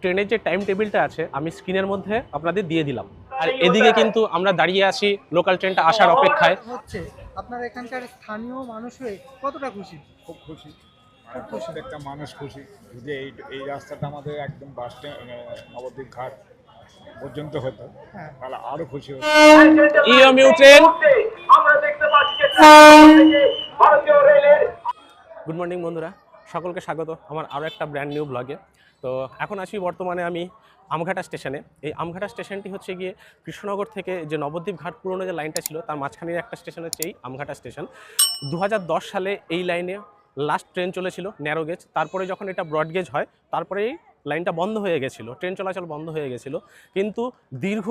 ট্রেনের যে টাইম টেবিলটা আছে আমি স্ক্রিনের মধ্যে আপনাদের দিয়ে দিলাম। আর এদিকে কিন্তু আমরা দাঁড়িয়ে আছি লোকাল ট্রেনটা আসার অপেক্ষায়। হচ্ছে। আপনার এখানকার স্থানীয় মানুষ হয়ে কতটা খুশি? খুব খুশি। আর প্রত্যেকটা মানুষ খুশি। যে এই এই রাস্তাটা আমাদের একদম বাস নবদ্বীপ ঘাট পর্যন্ত হতো হ্যাঁ। তাহলে আরও খুশি হতো। ইএমইউ ট্রেন আমরা দেখতে পাচ্ছি যে ভারতীয় রেলের গুড মর্নিং বন্ধুরা। সকলকে স্বাগত। আমার আরও একটা ব্র্যান্ড নিউ ব্লগে তো এখন আছি বর্তমানে আমি আমঘাটা স্টেশনে। এই আমঘাটা স্টেশনটি হচ্ছে গিয়ে কৃষ্ণনগর থেকে যে নবদ্বীপ ঘাট পুরনো যে লাইনটা ছিল, তার মাঝখানের একটা স্টেশন হচ্ছে এই আমঘাটা স্টেশন। দু হাজার দশ সালে এই লাইনে লাস্ট ট্রেন চলেছিল ন্যারো গেজ তারপরে যখন এটা ব্রড গেজ হয়, তারপরে এই লাইনটা বন্ধ হয়ে গেছিল ট্রেন চলাচল বন্ধ হয়ে গেছিল। কিন্তু দীর্ঘ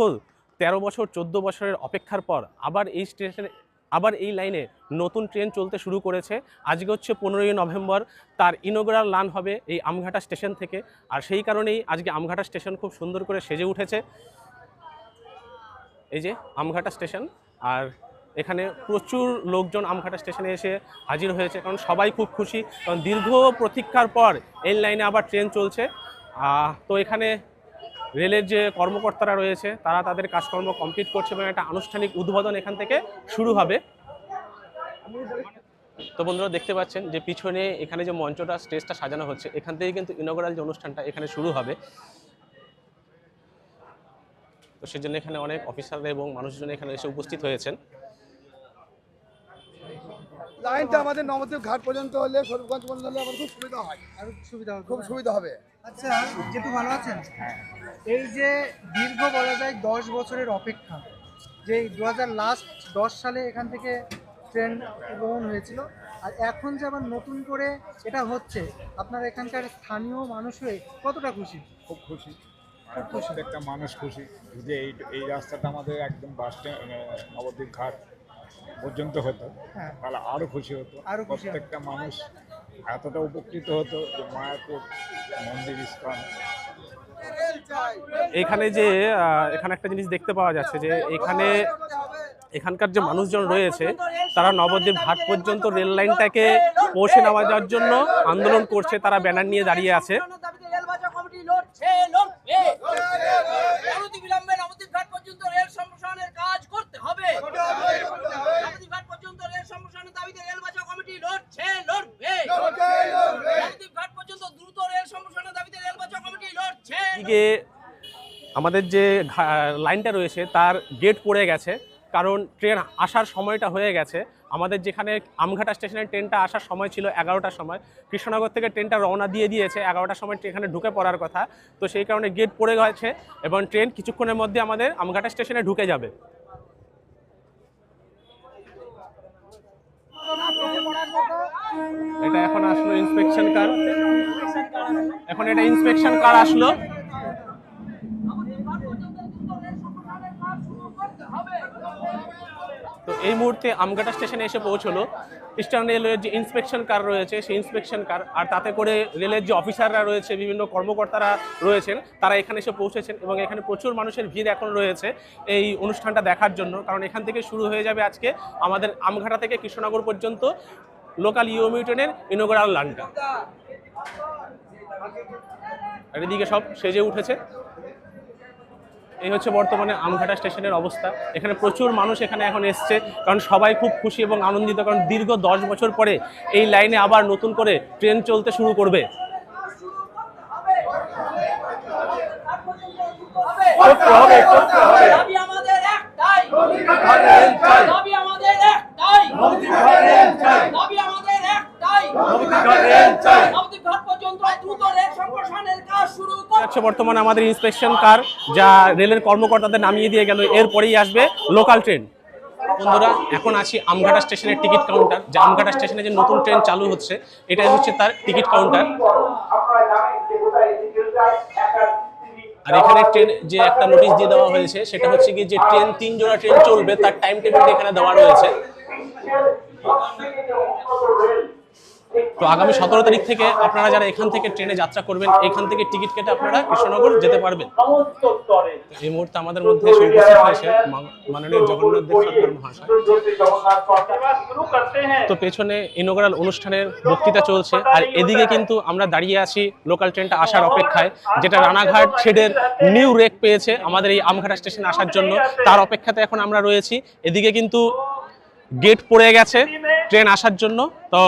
তেরো বছর, চোদ্দ বছরের অপেক্ষার পর আবার এই স্টেশনে আবার এই লাইনে নতুন ট্রেন চলতে শুরু করেছে। আজকে হচ্ছে পনেরোই নভেম্বর, তার ইনোগ্রাল লান হবে এই আমঘাটা স্টেশন থেকে। আর সেই কারণেই আজকে আমঘাটা স্টেশন খুব সুন্দর করে সেজে উঠেছে। এই যে আমঘাটা স্টেশন, আর এখানে প্রচুর লোকজন আমঘাটা স্টেশনে এসে হাজির হয়েছে, কারণ সবাই খুব খুশি। কারণ দীর্ঘ প্রতীক্ষার পর এই লাইনে আবার ট্রেন চলছে। তো এখানে রেলের যে কর্মকর্তারা রয়েছে, তারা তাদের কাজকর্ম কমপ্লিট করছে এবং একটা আনুষ্ঠানিক উদ্বোধন এখান থেকে শুরু হবে। তো বন্ধুরা, দেখতে পাচ্ছেন যে পিছনে এখানে যে মঞ্চটা, স্টেজটা সাজানো হচ্ছে, এখান থেকে কিন্তু ইনগোরাল যে অনুষ্ঠানটা এখানে শুরু হবে। তো সেজন্য এখানে অনেক অফিসাররা এবং মানুষজন এখানে এসে উপস্থিত হয়েছেন। লাইনটা আমাদের নবদ্বীপ ঘাট পর্যন্ত হলে স্বরূপগঞ্জ পর্যন্ত হলে আমার খুব সুবিধা হয়। আরও সুবিধা হবে খুব সুবিধা হবে। আচ্ছা যেহেতু ভালো আছেন? এই যে দীর্ঘ বলা যায় দশ বছরের অপেক্ষা যে দু হাজার লাস্ট দশ সালে এখান থেকে ট্রেন গ্রহণ হয়েছিল আর এখন যে আবার নতুন করে এটা হচ্ছে আপনার এখানকার স্থানীয় মানুষ হয়ে কতটা খুশি? খুব খুশি। আর প্রত্যেকটা মানুষ খুশি যে এই এই রাস্তাটা আমাদের একদম বাস স্ট্যান্ড নবদ্বীপ ঘাট পর্যন্ত হতো। হ্যাঁ। তাহলে আরও খুশি হতো। আরও খুশি প্রত্যেকটা মানুষ এতটা উপকৃত হতো যে মায়াপুর মন্দির ইস্কন এখানে যে এখানে একটা জিনিস দেখতে পাওয়া যাচ্ছে যে এখানে এখানকার যে মানুষজন রয়েছে তারা নবদ্বীপ ঘাট পর্যন্ত রেল লাইনটাকে পৌঁছে নেওয়া যাওয়ার জন্য আন্দোলন করছে তারা ব্যানার নিয়ে দাঁড়িয়ে আছে দাবিতে রেল বাজার কমিটি লড়ছে লড়বে অনতিবিলম্বে নবদ্বীপ ঘাট পর্যন্ত রেল সম্প্রসারণের কাজ করতে হবে নবদ্বীপ ঘাট পর্যন্ত রেল সম্প্রসারণের দাবিতে রেল বাজার কমিটি লড়ছে লড়বে। ঘাট পর্যন্ত দ্রুত রেল সম্প্রসারণের দাবিতে রেল বাজার কমিটি লড়ছে। এদিকে আমাদের যে লাইনটা রয়েছে তার গেট পড়ে গেছে কারণ ট্রেন আসার সময়টা হয়ে গেছে। আমাদের যেখানে আমঘাটা স্টেশনের ট্রেনটা আসার সময় ছিল এগারোটার সময় কৃষ্ণনগর থেকে ট্রেনটা রওনা দিয়ে দিয়েছে এগারোটার সময় এখানে ঢুকে পড়ার কথা। তো সেই কারণে গেট পড়ে গেছে এবং ট্রেন কিছুক্ষণের মধ্যে আমাদের আমঘাটা স্টেশনে ঢুকে যাবে। এটা এখন আসলো ইন্সপেকশন কার এখন এটা ইন্সপেকশন কার আসলো। তো এই মুহূর্তে আমগাটা স্টেশনে এসে পৌঁছলো। ইস্টার্ন রেলওয়ের যে ইন্সপেকশন কার রয়েছে, সেই ইন্সপেকশন কার আর তাতে করে রেলের যে অফিসাররা রয়েছে, বিভিন্ন কর্মকর্তারা রয়েছেন, তারা এখানে এসে পৌঁছেছেন এবং এখানে প্রচুর মানুষের ভিড় এখন রয়েছে এই অনুষ্ঠানটা দেখার জন্য। কারণ এখান থেকে শুরু হয়ে যাবে আজকে আমাদের আমঘাটা থেকে কৃষ্ণনগর পর্যন্ত। লোকাল ইউমি ট্রেনের ইনোগ্রাল লানটা আর এদিকে সব সেজে উঠেছে। এই হচ্ছে বর্তমানে আমঘাটা স্টেশনের অবস্থা। এখানে প্রচুর মানুষ এখানে এখন এসছে কারণ সবাই খুব খুশি এবং আনন্দিত কারণ দীর্ঘ দশ বছর পরে এই লাইনে আবার নতুন করে ট্রেন চলতে শুরু করবে। দাবি আমাদের একটাই দাবি আমাদের একটাই দাবি আমাদের একটাই নবদ্বীপ ঘাট পর্যন্ত দ্রুত রেল সম্প্রসারণের কাজ হচ্ছে বর্তমানে আমাদের ইন্সপেকশন কার যা রেলের কর্মকর্তাদের নামিয়ে দিয়ে গেল, এরপরেই আসবে লোকাল ট্রেন বন্ধুরা, এখন আছি আমঘাটা স্টেশনের টিকিট কাউন্টার যে আমঘাটা স্টেশনে যে নতুন ট্রেন চালু হচ্ছে, এটাই হচ্ছে তার টিকিট কাউন্টার আর এখানে ট্রেন যে একটা নোটিশ দিয়ে দেওয়া হয়েছে, সেটা হচ্ছে কি যে ট্রেন তিন জোড়া ট্রেন চলবে, তার টাইম টেবিল এখানে দেওয়া রয়েছে। তো আগামী সতেরো তারিখ থেকে আপনারা যারা এখান থেকে ট্রেনে যাত্রা করবেন, এখান থেকে টিকিট কেটে আপনারা কৃষ্ণনগর যেতে পারবেন। এই মুহূর্তে আমাদের মধ্যে মাননীয় জগন্নাথ মহাশয়। তো পেছনে ইনোগ্রাল অনুষ্ঠানের বক্তৃতা চলছে, আর এদিকে কিন্তু আমরা দাঁড়িয়ে আছি লোকাল ট্রেনটা আসার অপেক্ষায়, যেটা রানাঘাট ছেড়ের নিউ রেক পেয়েছে আমাদের এই আমঘাটা স্টেশন আসার জন্য। তার অপেক্ষাতে এখন আমরা রয়েছি। এদিকে কিন্তু গেট পড়ে গেছে ট্রেন আসার জন্য। তো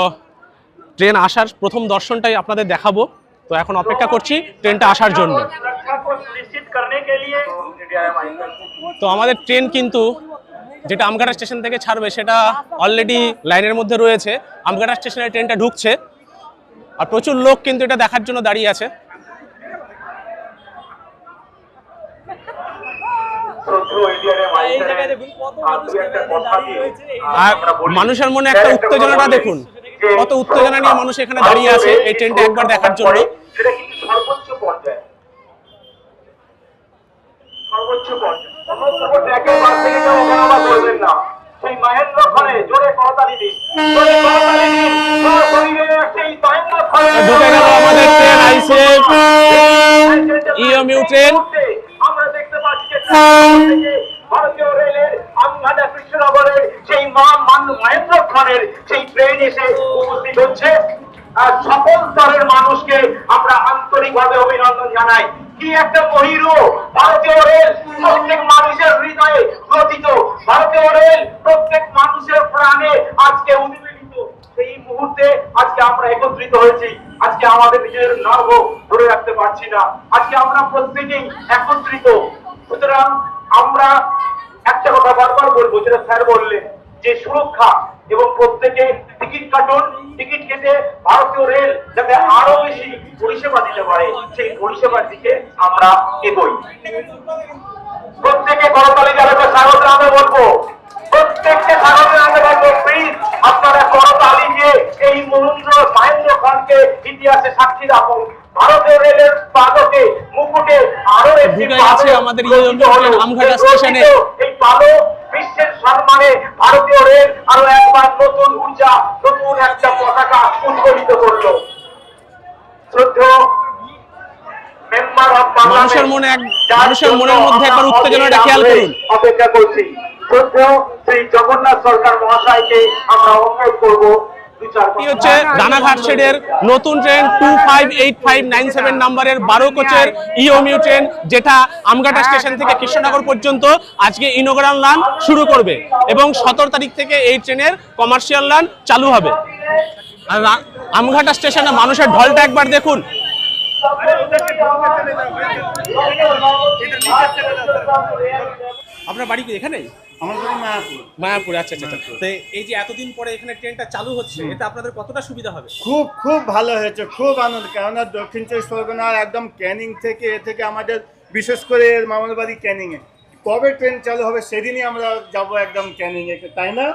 ট্রেন আসার প্রথম দর্শনটাই আপনাদের দেখাবো। তো এখন অপেক্ষা করছি ট্রেনটা আসার জন্য। তো আমাদের ট্রেন কিন্তু যেটা আমগাটা স্টেশন থেকে ছাড়বে, সেটা অলরেডি লাইনের মধ্যে রয়েছে। আমগাটা স্টেশনে ট্রেনটা ঢুকছে। আর প্রচুর লোক কিন্তু এটা দেখার জন্য দাঁড়িয়ে আছে। আর মানুষের মনে একটা উত্তেজনাটা দেখুন। কত উত্তেজনা নিয়ে মানুষ এখানে দাঁড়িয়ে আছে এই ট্রেনটা একবার দেখার জন্য। সেটা কিন্তু সর্বোচ্চ পর্যায়ে। সর্বোচ্চ পর্যায়ে। সমস্ত ট্র্যাকের পাশ থেকে কেউ ওঠানামা করবেন না। সেই মহেন্দ্র খনে জোরে করতালি দিন। জোরে করতালি দিন। সশরীরে সেই মহেন্দ্র খনে ঢুকে গেল আমাদের ট্রেন আমরা দেখতে পাচ্ছি যে ভারতীয় রেলের মহেন্দ্র খানের সেই ট্রেন এসে উপস্থিত হচ্ছে। আর সকল স্তরের মানুষকে আমরা আন্তরিকভাবে অভিনন্দন জানাই। কি একটা মহিরু ভারতীয় রেল প্রত্যেক মানুষের হৃদয়ে গ্রথিত ভারতীয় রেল প্রত্যেক মানুষের প্রাণে আজকে উদ্বেলিত সেই মুহূর্তে আজকে আমরা একত্রিত হয়েছি। আজকে আমাদের নিজেদের নার্ভ ধরে রাখতে পারছি না। আজকে আমরা প্রত্যেকেই একত্রিত। সুতরাং আমরা একটা কথা বারবার বলব, যেটা স্যার বললেন। যে সুরক্ষা এবং প্রত্যেকে টিকিট কাটুন টিকিট কেটে ভারতীয় রেল যাতে আরও বেশি পরিষেবা দিতে পারে সেই পরিষেবার দিকে আমরা এগোই প্রত্যেকে করতালি জানাতে স্বাগত জানাতে বলব প্রত্যেককে স্বাগত জানাতে বলব প্লিজ আপনারা করতালি দিয়ে এই মহেন্দ্র মহেন্দ্র খানকে ইতিহাসে সাক্ষী রাখুন ভারতীয় রেলের পাদকে মুকুটে আরও একটি আমাদের। আমঘাটা এই স্টেশনে। এই পালক বিশ্বের সম্মানে ভারতীয় রেল আরও একবার নতুন ঊর্জা নতুন একটা পতাকা উদ্বোধিত করল। শ্রদ্ধেয় মেম্বার অফ মানুষের মনে এক মানুষের মনের মধ্যে একবার উত্তেজনাটা খেয়াল করুন। অপেক্ষা করছি। শ্রদ্ধেয় শ্রী জগন্নাথ সরকার মহাশয়কে আমরা অনুরোধ করব। এটি হচ্ছে রানাঘাট শেডের নতুন train two five eight five nine seven নাম্বারের বারো কোচের ইওমিউ ট্রেন যেটা আমঘাটা স্টেশন থেকে কৃষ্ণনগর পর্যন্ত আজকে ইনোগ্রাল লান শুরু করবে এবং সতেরো তারিখ থেকে এই ট্রেনের কমার্শিয়াল লান চালু হবে। আর আমঘাটা স্টেশনে মানুষের ঢলটা একবার দেখুন। আপনার বাড়ি কি এখানেই? আমার বাড়ি মায়াপুর। মায়াপুর আচ্ছা আচ্ছা আচ্ছা। তো এই যে এতদিন পরে এখানে ট্রেনটা চালু হচ্ছে এতে আপনাদের কতটা সুবিধা হবে? খুব খুব ভালো হয়েছে খুব আনন্দ। কেননা দক্ষিণ চব্বিশ পরগনার একদম ক্যানিং থেকে এ থেকে আমাদের বিশেষ করে মামার বাড়ি ক্যানিংয়ে। কবে ট্রেন চালু হবে সেদিনই আমরা যাব একদম ক্যানিংয়ে তাই না?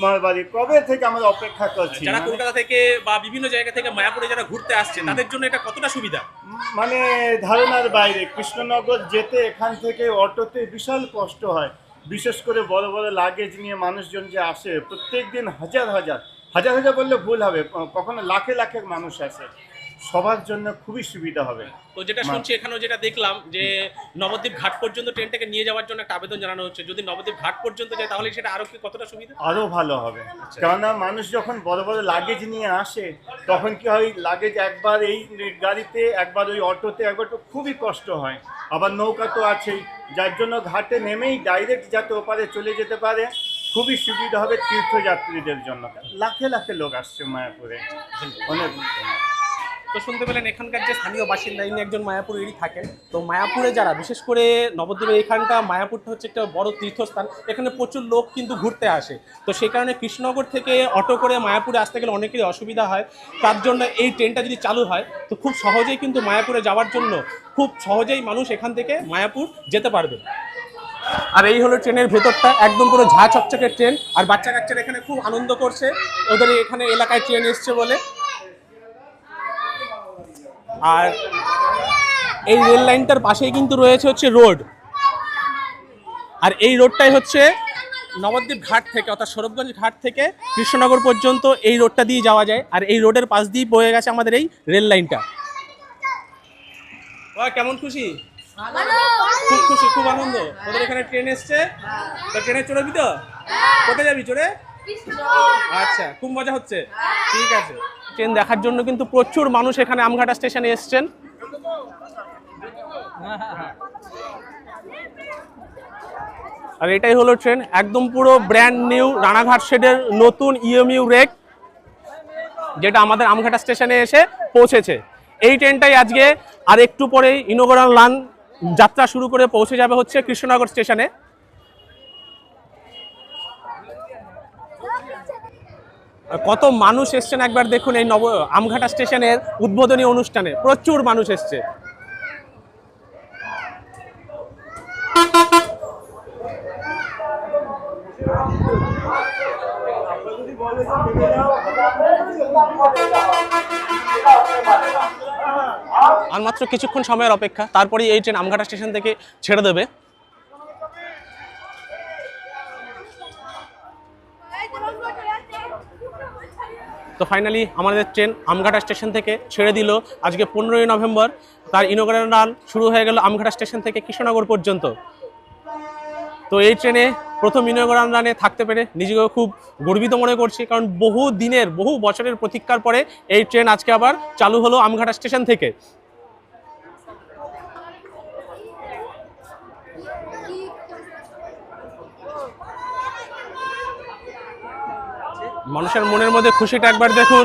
মামার বাড়ি কবে থেকে আমরা অপেক্ষা করছি? যারা মানে- কলকাতা থেকে বা বিভিন্ন জায়গা থেকে মায়াপুরে যারা ঘুরতে আসছে তাদের জন্য এটা কতটা সুবিধা? মানে ধারণার বাইরে কৃষ্ণনগর যেতে এখান থেকে অটোতে বিশাল কষ্ট হয়। বিশেষ করে বড় বড় লাগেজ নিয়ে মানুষজন যে আসে প্রত্যেক দিন হাজার হাজার হাজার হাজার বললে ভুল হবে কখনো লাখে লাখের মানুষ আসে। সবার জন্য খুবই সুবিধা হবে। তো যেটা শুনছি এখানেও যেটা দেখলাম যে নবদ্বীপ ঘাট পর্যন্ত ট্রেনটাকে নিয়ে যাওয়ার জন্য একটা আবেদন জানানো হচ্ছে। যদি নবদ্বীপ ঘাট পর্যন্ত যায় তাহলে সেটা আরও কি কতটা সুবিধা? আরও ভালো হবে। কেননা মানুষ যখন বড় বড় লাগেজ নিয়ে আসে তখন কি হয় লাগেজ একবার এই গাড়িতে একবার ওই অটোতে একবার তো খুবই কষ্ট হয়। আবার নৌকা তো আছেই। যার জন্য ঘাটে নেমেই ডাইরেক্ট যাতে ওপারে চলে যেতে পারে, খুবই সুবিধা হবে তীর্থযাত্রীদের জন্য। লাখে লাখে লোক আসছে মায়াপুরে। অনেক। তো শুনতে পেলেন এখানকার যে স্থানীয় বাসিন্দা, ইনি একজন মায়াপুরেরই থাকেন। তো মায়াপুরে যারা, বিশেষ করে নবদ্বীপের এখানটা মায়াপুরটা হচ্ছে একটা বড় তীর্থস্থান। এখানে প্রচুর লোক কিন্তু ঘুরতে আসে। তো সেই কারণে কৃষ্ণনগর থেকে অটো করে মায়াপুরে আসতে গেলে অনেকেরই অসুবিধা হয়। তার জন্য এই ট্রেনটা যদি চালু হয়, তো খুব সহজেই কিন্তু মায়াপুরে যাওয়ার জন্য খুব সহজেই মানুষ এখান থেকে মায়াপুর যেতে পারবে। আর এই হলো ট্রেনের ভেতরটা, একদম পুরো ঝা চকচকে ট্রেন। আর বাচ্চা কাচ্চারা এখানে খুব আনন্দ করছে। ওদের এখানে এলাকায় ট্রেন এসছে বলে। আর এই রেল লাইনটার পাশেই কিন্তু রয়েছে হচ্ছে রোড। আর এই রোডটাই হচ্ছে নবদ্বীপ ঘাট থেকে অর্থাৎ সৌরভগঞ্জ ঘাট থেকে কৃষ্ণনগর পর্যন্ত এই রোডটা দিয়ে যাওয়া যায়। আর এই রোডের পাশ দিয়ে বয়ে গেছে আমাদের এই রেল লাইনটা। কেমন খুশি? খুব খুশি খুব আনন্দ। তোদের এখানে ট্রেন এসছে? তো ট্রেনে চড়বি তো? কোথায় যাবি চড়ে? আচ্ছা খুব মজা হচ্ছে। ঠিক আছে। ট্রেন দেখার জন্য কিন্তু প্রচুর মানুষ এখানে আমঘাটা স্টেশনে এসছেন। আর এটাই হলো ট্রেন, একদম পুরো ব্র্যান্ড নিউ রানাঘাট শেডের নতুন ইএমইউ রেক যেটা আমাদের আমঘাটা স্টেশনে এসে পৌঁছেছে। এই ট্রেনটাই আজকে আর একটু পরেই ইনোগ্রাল লান যাত্রা শুরু করে পৌঁছে যাবে হচ্ছে কৃষ্ণনগর স্টেশনে। কত মানুষ এসছেন একবার দেখুন এই নব আমঘাটা স্টেশনের উদ্বোধনী অনুষ্ঠানে। প্রচুর মানুষ এসছে। আর মাত্র কিছুক্ষণ সময়ের অপেক্ষা তারপরে এই ট্রেন আমঘাটা স্টেশন থেকে ছেড়ে দেবে। তো ফাইনালি আমাদের ট্রেন আমঘাটা স্টেশন থেকে ছেড়ে দিল। আজকে পনেরোই নভেম্বর, তার ইনোগ্রেশনাল শুরু হয়ে গেল আমঘাটা স্টেশন থেকে কৃষ্ণনগর পর্যন্ত। তো এই ট্রেনে প্রথম ইনোগ্রাম রানে থাকতে পেরে নিজেকে খুব গর্বিত মনে করছি, কারণ বহু দিনের, বহু বছরের প্রতীক্ষার পরে এই ট্রেন আজকে আবার চালু হলো আমঘাটা স্টেশন থেকে। মানুষের মনের মধ্যে খুশিটা একবার দেখুন।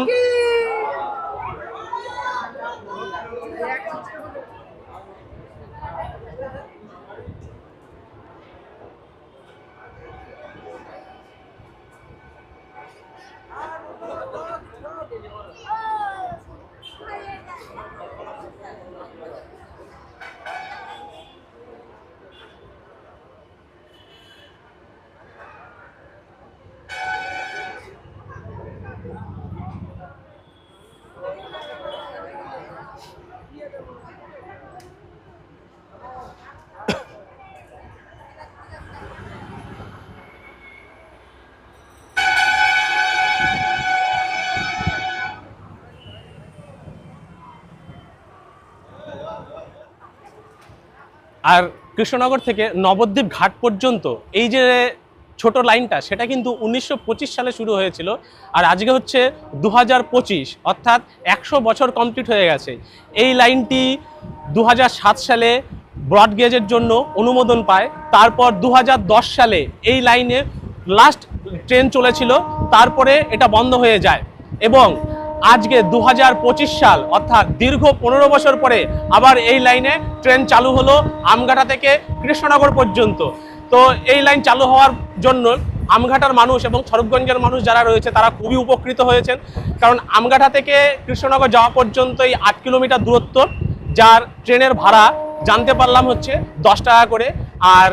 আর কৃষ্ণনগর থেকে নবদ্বীপ ঘাট পর্যন্ত এই যে ছোট লাইনটা, সেটা কিন্তু উনিশশো পঁচিশ সালে শুরু হয়েছিল আর আজকে হচ্ছে দু হাজার পঁচিশ, অর্থাৎ একশো বছর কমপ্লিট হয়ে গেছে। এই লাইনটি দু হাজার সাত সালে ব্রডগেজের জন্য অনুমোদন পায়। তারপর দু হাজার দশ সালে এই লাইনে লাস্ট ট্রেন চলেছিল। তারপরে এটা বন্ধ হয়ে যায়। এবং আজকে দু হাজার পঁচিশ সাল, অর্থাৎ দীর্ঘ পনেরো বছর পরে আবার এই লাইনে ট্রেন চালু হলো আমঘাটা থেকে কৃষ্ণনগর পর্যন্ত। তো এই লাইন চালু হওয়ার জন্য আমঘাটার মানুষ এবং সরবগঞ্জের মানুষ যারা রয়েছে, তারা খুবই উপকৃত হয়েছেন। কারণ আমঘাটা থেকে কৃষ্ণনগর যাওয়া পর্যন্ত এই আট কিলোমিটার দূরত্ব, যার ট্রেনের ভাড়া জানতে পারলাম হচ্ছে দশ টাকা করে। আর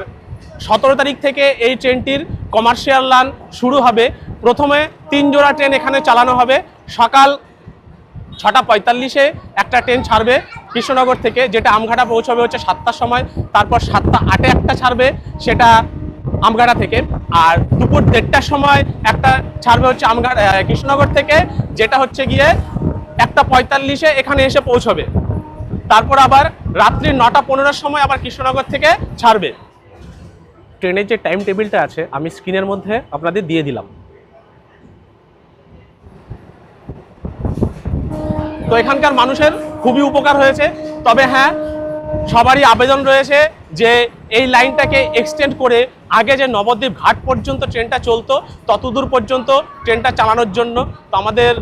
সতেরো তারিখ থেকে এই ট্রেনটির কমার্শিয়াল লান শুরু হবে। প্রথমে তিন জোড়া ট্রেন এখানে চালানো হবে। সকাল ছটা পঁয়তাল্লিশে একটা ট্রেন ছাড়বে। কৃষ্ণনগর থেকে যেটা আমঘাটা পৌঁছবে হচ্ছে সাতটার সময়, তারপর সাতটা আটে একটা ছাড়বে সেটা আমঘাটা থেকে। আর দুপুর দেড়টার সময় একটা ছাড়বে হচ্ছে আমঘাটা কৃষ্ণনগর থেকে, যেটা হচ্ছে গিয়ে একটা পঁয়তাল্লিশে এখানে এসে পৌঁছবে। তারপর আবার রাত্রি নটা পনেরোর সময় আবার কৃষ্ণনগর থেকে ছাড়বে। ট্রেনের যে টাইম টেবিলটা আছে, আমি স্ক্রিনের মধ্যে আপনাদের দিয়ে দিলাম। তো এখানকার মানুষের খুবই উপকার হয়েছে। তবে হ্যাঁ সবারই আবেদন রয়েছে যে এই লাইনটাকে এক্সটেন্ড করে আগে যে নবদ্বীপ ঘাট পর্যন্ত ট্রেনটা চলতো, ততদূর পর্যন্ত ট্রেনটা চালানোর জন্য তো আমাদের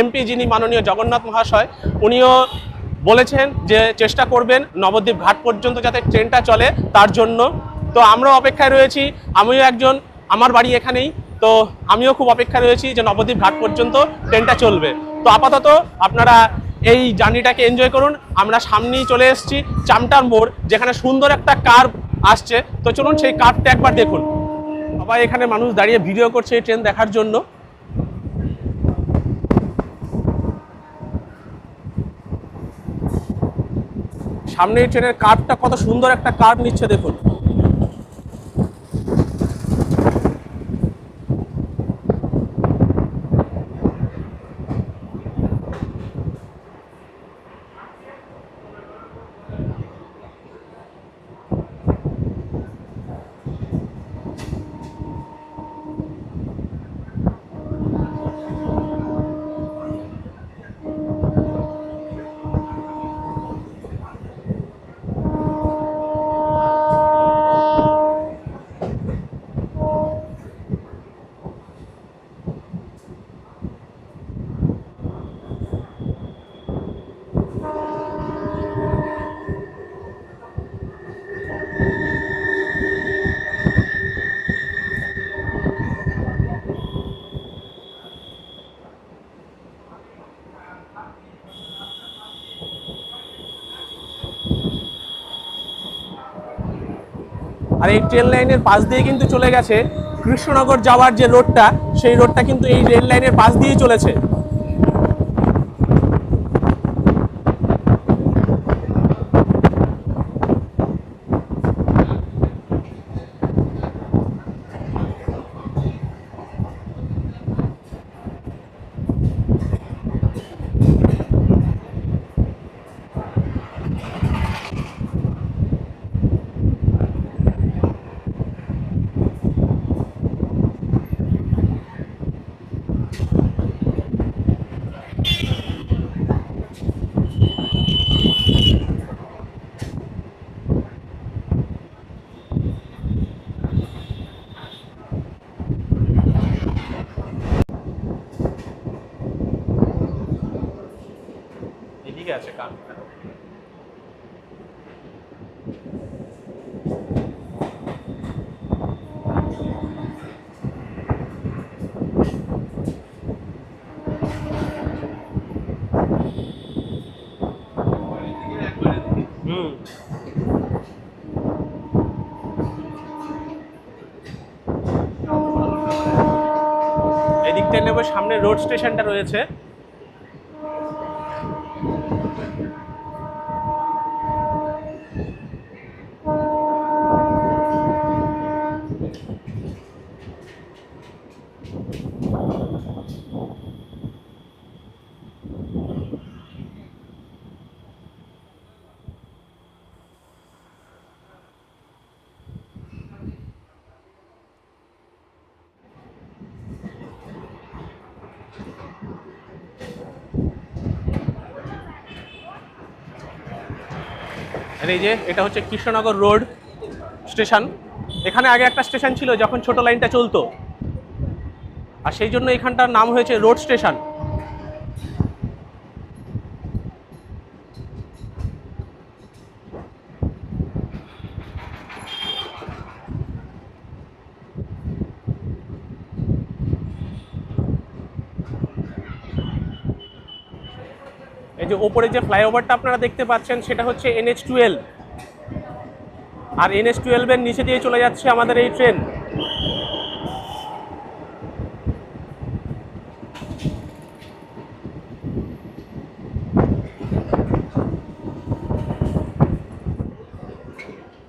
এমপি যিনি মাননীয় জগন্নাথ মহাশয়, উনিও বলেছেন যে চেষ্টা করবেন নবদ্বীপ ঘাট পর্যন্ত যাতে ট্রেনটা চলে তার জন্য। তো আমরাও অপেক্ষায় রয়েছি, আমিও একজন, আমার বাড়ি এখানেই, তো আমিও খুব অপেক্ষায় রয়েছি যে নবদ্বীপ ঘাট পর্যন্ত ট্রেনটা চলবে। তো আপাতত আপনারা এই জার্নিটাকে এনজয় করুন। আমরা সামনেই চলে এসেছি চামটার মোড়, যেখানে সুন্দর একটা কার্ভ আসছে। তো চলুন সেই কার্ভটা একবার দেখুন। সবাই এখানে মানুষ দাঁড়িয়ে ভিডিও করছে এই ট্রেন দেখার জন্য। সামনে এই ট্রেনের কার্ভটা কত সুন্দর একটা কার্ভ নিচ্ছে দেখুন। আর এই ট্রেন লাইনের পাশ দিয়ে কিন্তু চলে গেছে কৃষ্ণনগর যাওয়ার যে রোডটা, সেই রোডটা কিন্তু এই রেল লাইনের পাশ দিয়েই চলেছে এদিকে আছে কান হুম এদিকটা নেব সামনে রোড স্টেশনটা রয়েছে। এই যে, এটা হচ্ছে কৃষ্ণনগর রোড স্টেশন। এখানে আগে একটা স্টেশন ছিল, যখন ছোট লাইনটা চলতো। আর সেই জন্য এখানটার নাম হয়েছে রোড স্টেশন। ওপরে যে ফ্লাইওভারটা আপনারা দেখতে পাচ্ছেন, সেটা হচ্ছে এনএচ টুয়েলভ আর এনএচ টুয়েলভের নিচে দিয়ে চলে যাচ্ছে আমাদের এই ট্রেন।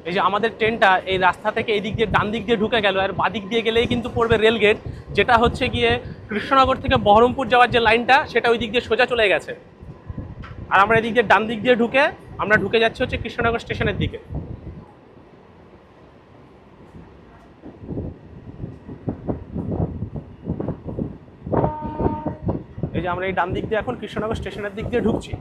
এই যে আমাদের ট্রেনটা এই রাস্তা থেকে এই দিক দিয়ে ডান দিক দিয়ে ঢুকে গেল, আর বাদিক দিয়ে গেলেই কিন্তু পড়বে রেল গেট যেটা হচ্ছে গিয়ে কৃষ্ণনগর থেকে বহরমপুর যাওয়ার যে লাইনটা, সেটা ওই দিক দিয়ে সোজা চলে গেছে। আর আমরা এদিক দিয়ে ডান দিক দিয়ে ঢুকে আমরা ঢুকে যাচ্ছি হচ্ছে কৃষ্ণনগর স্টেশনের দিকে। এই যে আমরা এই ডান দিক দিয়ে এখন কৃষ্ণনগর স্টেশনের দিক দিয়ে ঢুকছি।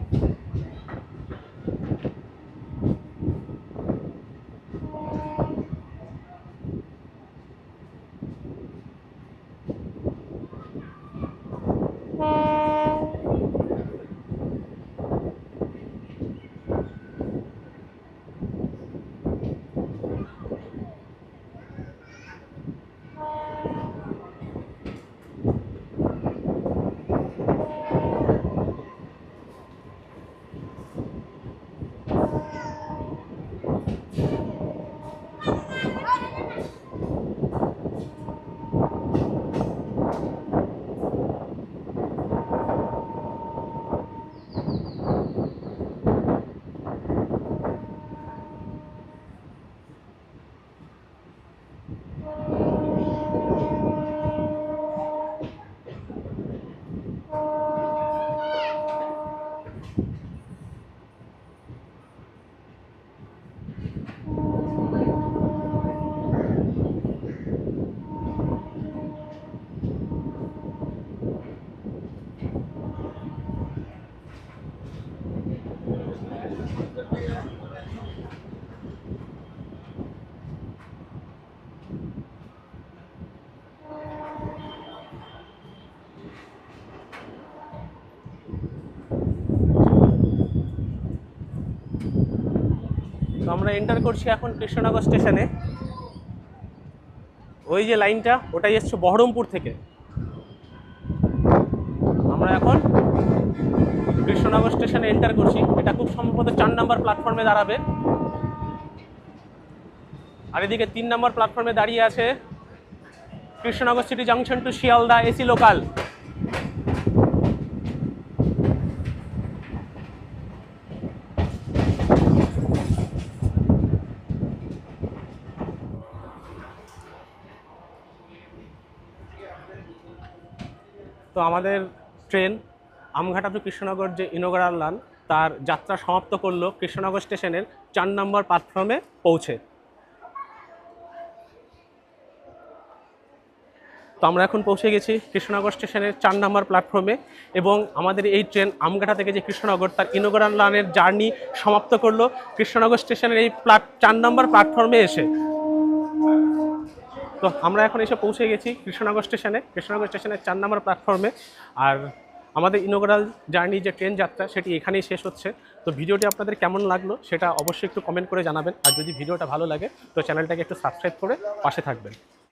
তো আমরা এন্টার করছি এখন কৃষ্ণনগর স্টেশনে ওই যে লাইনটা ওটাই এসছে বহরমপুর থেকে। আমরা এখন কৃষ্ণনগর স্টেশনে এন্টার করছি। এটা খুব সম্ভবত চার নাম্বার প্ল্যাটফর্মে দাঁড়াবে। আর এদিকে তিন নম্বর প্ল্যাটফর্মে দাঁড়িয়ে আছে Krishnanagar city junction to Sealdah AC local তো আমাদের ট্রেন আমঘাটা টু কৃষ্ণনগর যে ইনোগ্রাল লান তার যাত্রা সমাপ্ত করল কৃষ্ণনগর স্টেশনের চার নম্বর প্ল্যাটফর্মে পৌঁছে। তো আমরা এখন পৌঁছে গেছি কৃষ্ণনগর স্টেশনের চার নম্বর প্ল্যাটফর্মে এবং আমাদের এই ট্রেন আমঘাটা থেকে যে কৃষ্ণনগর, তার ইনোগ্রাল লানের জার্নি সমাপ্ত করল কৃষ্ণনগর স্টেশনের এই প্ল্যাট চার নম্বর প্ল্যাটফর্মে এসে। তো আমরা এখন এসে পৌঁছে গেছি কৃষ্ণনগর স্টেশনে। কৃষ্ণনগর স্টেশনের চার নম্বর প্ল্যাটফর্মে আর আমাদের ইনোগ্রাল জার্নি যে ট্রেন যাত্রা, সেটি এখানেই শেষ হচ্ছে। তো ভিডিওটি আপনাদের কেমন লাগল সেটা অবশ্যই একটু কমেন্ট করে জানাবেন। আর যদি ভিডিওটা ভালো লাগে, তো চ্যানেলটাকে একটু সাবস্ক্রাইব করে পাশে থাকবেন।